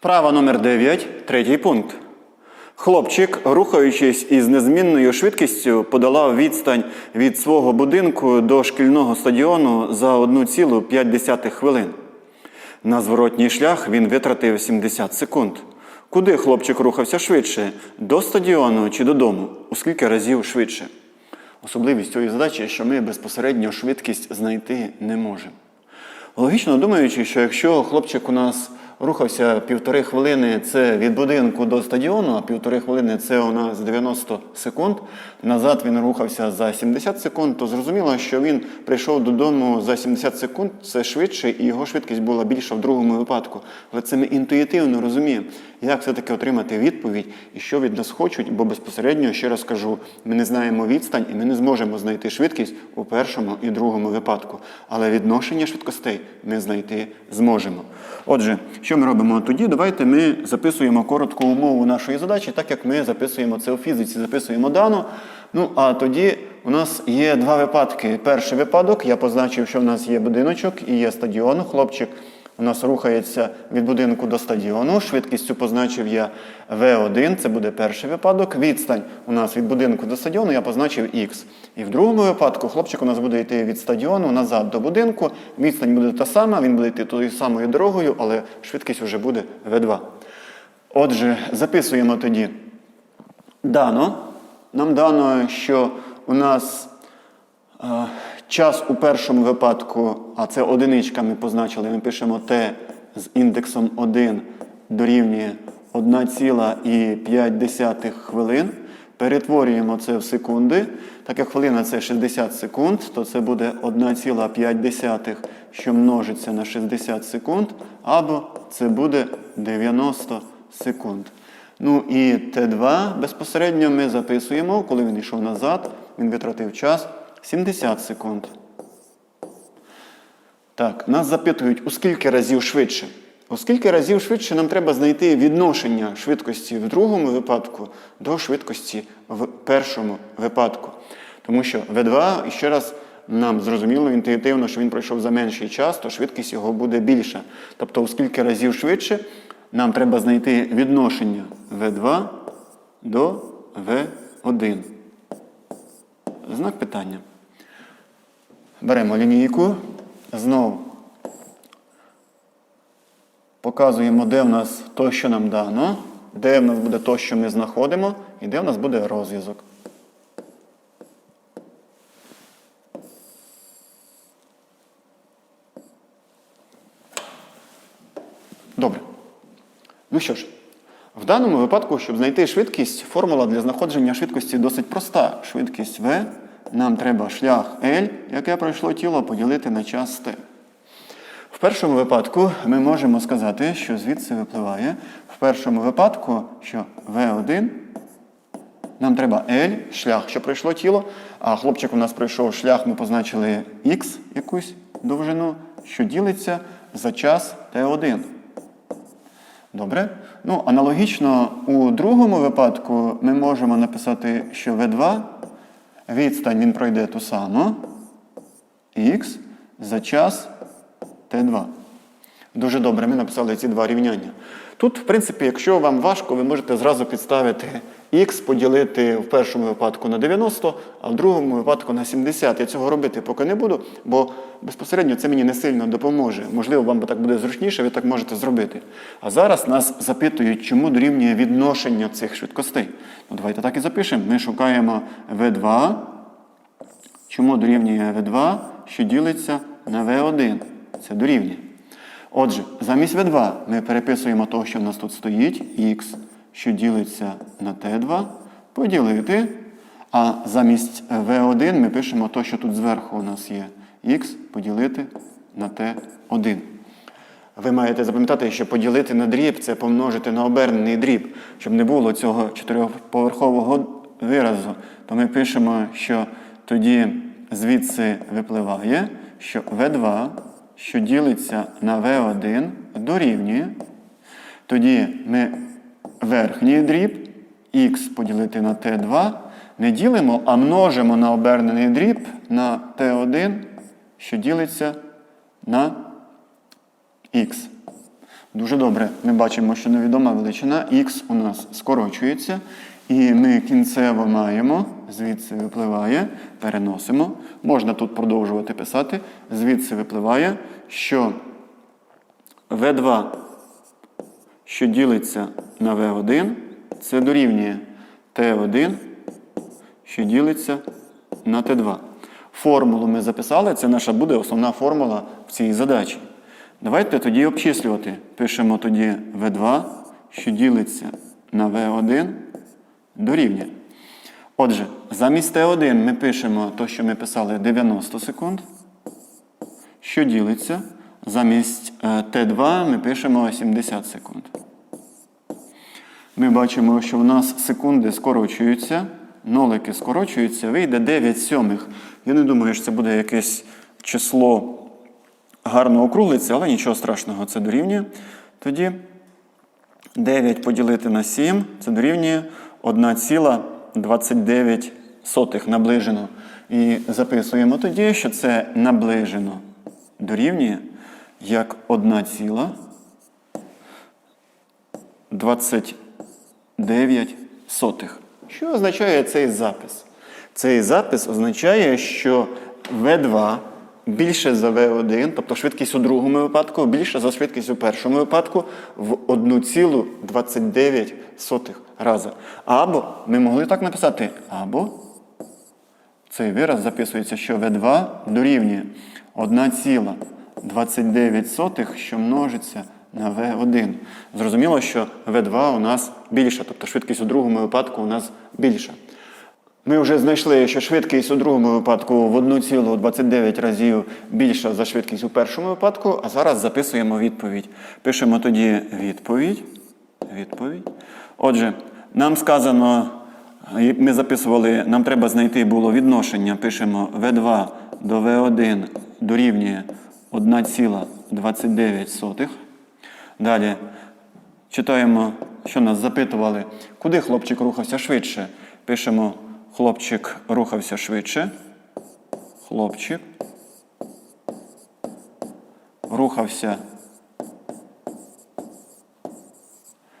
Вправа номер 9, третій пункт. Хлопчик, рухаючись із незмінною швидкістю, подолав відстань від свого будинку до шкільного стадіону за 1,5 хвилин. На зворотній шлях він витратив 70 секунд. Куди хлопчик рухався швидше? До стадіону чи додому? У скільки разів швидше? Особливість цієї задачі, що ми безпосередньо швидкість знайти не можемо. Логічно думаючи, що якщо хлопчик у нас рухався півтори хвилини, це від будинку до стадіону, а півтори хвилини це у нас 90 секунд. Назад він рухався за 70 секунд, то зрозуміло, що він прийшов додому за 70 секунд, це швидше, і його швидкість була більша в другому випадку. Але це ми інтуїтивно розуміємо, як все-таки отримати відповідь і що від нас хочуть, бо безпосередньо, ще раз кажу, ми не знаємо відстань і ми не зможемо знайти швидкість у першому і другому випадку. Але відношення швидкостей ми знайти зможемо. Отже, що ми робимо тоді? Давайте ми записуємо коротку умову нашої задачі, так як ми записуємо це у фізиці, записуємо дану. Ну, а тоді у нас є два випадки. Перший випадок, я позначив, що в нас є будиночок і є стадіон. Хлопчик у нас рухається від будинку до стадіону. Швидкістю позначив я V1, це буде перший випадок. Відстань у нас від будинку до стадіону я позначив X. І в другому випадку хлопчик у нас буде йти від стадіону назад до будинку. Відстань буде та сама, він буде йти тою самою дорогою, але швидкість вже буде V2. Отже, записуємо тоді дано. Нам дано, що у нас е, час у першому випадку, а це одиничка ми позначили, ми пишемо t з індексом 1 дорівнює 1,5 хвилин. Перетворюємо це в секунди. Так як хвилина це 60 секунд, то це буде 1,5, що множиться на 60 секунд, або це буде 90 секунд. Ну і Т2 безпосередньо ми записуємо, коли він йшов назад, він витратив час 70 секунд. Так, нас запитують, у скільки разів швидше. У скільки разів швидше нам треба знайти відношення швидкості в другому випадку до швидкості в першому випадку. Тому що В2, ще раз, нам зрозуміло інтуїтивно, що він пройшов за менший час, то швидкість його буде більша. Тобто, у скільки разів швидше нам треба знайти відношення В2 до В1. Знак питання. Беремо лінійку. Знову показуємо, де в нас то, що нам дано, де в нас буде то, що ми знаходимо, і де в нас буде розв'язок. Добре. Ну що ж, в даному випадку, щоб знайти швидкість, формула для знаходження швидкості досить проста. Швидкість V. Нам треба шлях L, яке пройшло тіло, поділити на час T. В першому випадку ми можемо сказати, що звідси випливає. В першому випадку, що V1 нам треба L, шлях, що пройшло тіло, а хлопчик у нас пройшов шлях, ми позначили X, якусь довжину, що ділиться за час T1. Добре? Ну, аналогічно у другому випадку ми можемо написати, що V2 відстань він пройде ту саму X за час Т2. Дуже добре, ми написали ці два рівняння. Тут, в принципі, якщо вам важко, ви можете зразу підставити х поділити в першому випадку на 90, а в другому випадку на 70. Я цього робити поки не буду, бо безпосередньо це мені не сильно допоможе. Можливо, вам так буде зручніше, ви так можете зробити. А зараз нас запитують, чому дорівнює відношення цих швидкостей. Ну, Давайте так і запишемо. Ми шукаємо V2. Чому дорівнює V2, що ділиться на V1? Це дорівнює. Отже, замість V2 ми переписуємо того, що в нас тут стоїть, x, що ділиться на T2, поділити. А замість V1 ми пишемо то, що тут зверху у нас є x поділити на T1. Ви маєте запам'ятати, що поділити на дріб це помножити на обернений дріб, щоб не було цього чотириповерхового виразу. То ми пишемо, що тоді звідси випливає, що V2 що ділиться на V1 дорівнює. Тоді ми верхній дріб х поділити на t2 не ділимо, а множимо на обернений дріб на t1, що ділиться на х. Дуже добре. Ми бачимо, що невідома величина х у нас скорочується, і ми кінцево маємо, звідси випливає, переносимо. Можна тут продовжувати писати. Звідси випливає, що В2, що ділиться на В1, це дорівнює Т1, що ділиться на Т2. Формулу ми записали, це наша буде основна формула в цій задачі. Давайте тоді обчислювати. Пишемо тоді В2, що ділиться на В1 дорівнює. Отже, замість Т1 ми пишемо те, що ми писали 90 секунд. Що ділиться? Замість е, Т2 ми пишемо 70 секунд. Ми бачимо, що в нас секунди скорочуються, нолики скорочуються, вийде 9 сьомих. Я не думаю, що це буде якесь число гарно округлиться, але нічого страшного, це дорівнює. Тоді 9 поділити на 7, це дорівнює 1,29 наближено. І записуємо тоді, що це наближено дорівнює як 1,29. Що означає цей запис? Цей запис означає, що В2 більше за В1, тобто швидкість у другому випадку, більше за швидкість у першому випадку в 1,29 рази. Або ми могли так написати, або цей вираз записується, що В2 дорівнює 1,29, що множиться на В1. Зрозуміло, що В2 у нас більша, тобто швидкість у другому випадку у нас більша. Ми вже знайшли, що швидкість у другому випадку в 1,29 разів більша за швидкість у першому випадку, а зараз записуємо відповідь. Пишемо тоді відповідь. відповідь. Отже, нам сказано, ми записували, нам треба знайти було відношення. Пишемо В2 до В1 дорівнює 1,29. Далі читаємо, що нас запитували, куди хлопчик рухався швидше. Пишемо хлопчик рухався швидше. Хлопчик рухався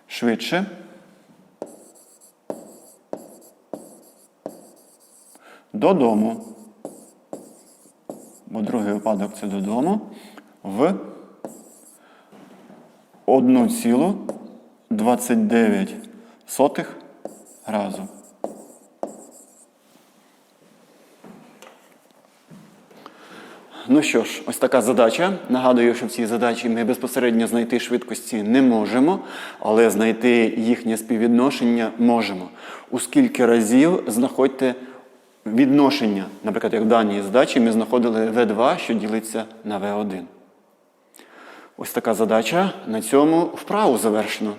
швидше. Додому. Бо другий випадок це додому. В 1,29 разу. Ну що ж, ось така задача. Нагадую, що в цій задачі ми безпосередньо знайти швидкості не можемо, але знайти їхнє співвідношення можемо. У скільки разів знаходьте відношення, наприклад, як в даній здачі, ми знаходили В2, що ділиться на В1. Ось така задача. На цьому вправу завершено.